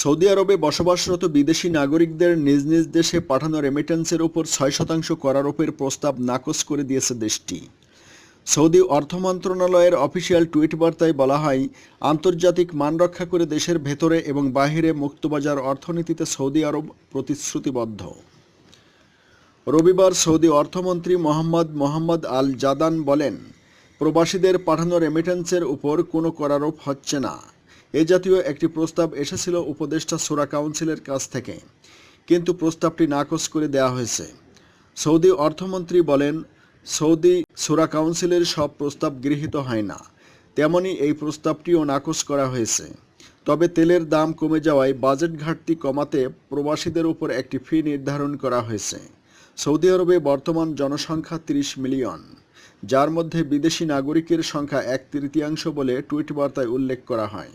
Saudi আরবে বসবাসরত বিদেশি নাগরিকদের নিজ নিজ দেশে পাঠানো রেমিটেন্সের উপর ছয় শতাংশ করারোপের প্রস্তাব নাকচ করে দিয়েছে দেশটি। সৌদি অর্থ মন্ত্রণালয়ের অফিসিয়াল টুইট বার্তায় বলা হয়, আন্তর্জাতিক মান রক্ষা করে দেশের ভেতরে এবং বাহিরে মুক্তবাজার অর্থনীতিতে সৌদি আরব প্রতিশ্রুতিবদ্ধ। রবিবার সৌদি অর্থমন্ত্রী মোহাম্মদ মোহাম্মদ আল জাদান বলেন, প্রবাসীদের পাঠানো রেমিটেন্সের উপর কোনো করারোপ হচ্ছে না। এ জাতীয় একটি প্রস্তাব এসেছিল উপদেষ্টা সোরা কাউন্সিলের কাছ থেকে। কিন্তু প্রস্তাবটি নাকচ করে দেওয়া হয়েছে। সৌদি অর্থমন্ত্রী বলেন, সৌদি সোরা কাউন্সিলের সব প্রস্তাব গৃহীত হয় না। তেমনি এই প্রস্তাবটিও নাকচ করা হয়েছে। তবে তেলের দাম কমে যাওয়ায় বাজেট ঘাটতি কমাতে প্রবাসীদের উপর একটি ফি নির্ধারণ করা হয়েছে। সৌদি আরবে বর্তমান জনসংখ্যা ৩০ মিলিয়ন, যার মধ্যে বিদেশি নাগরিকের সংখ্যা এক তৃতীয়াংশ বলে টুইট বার্তায় উল্লেখ করা হয়।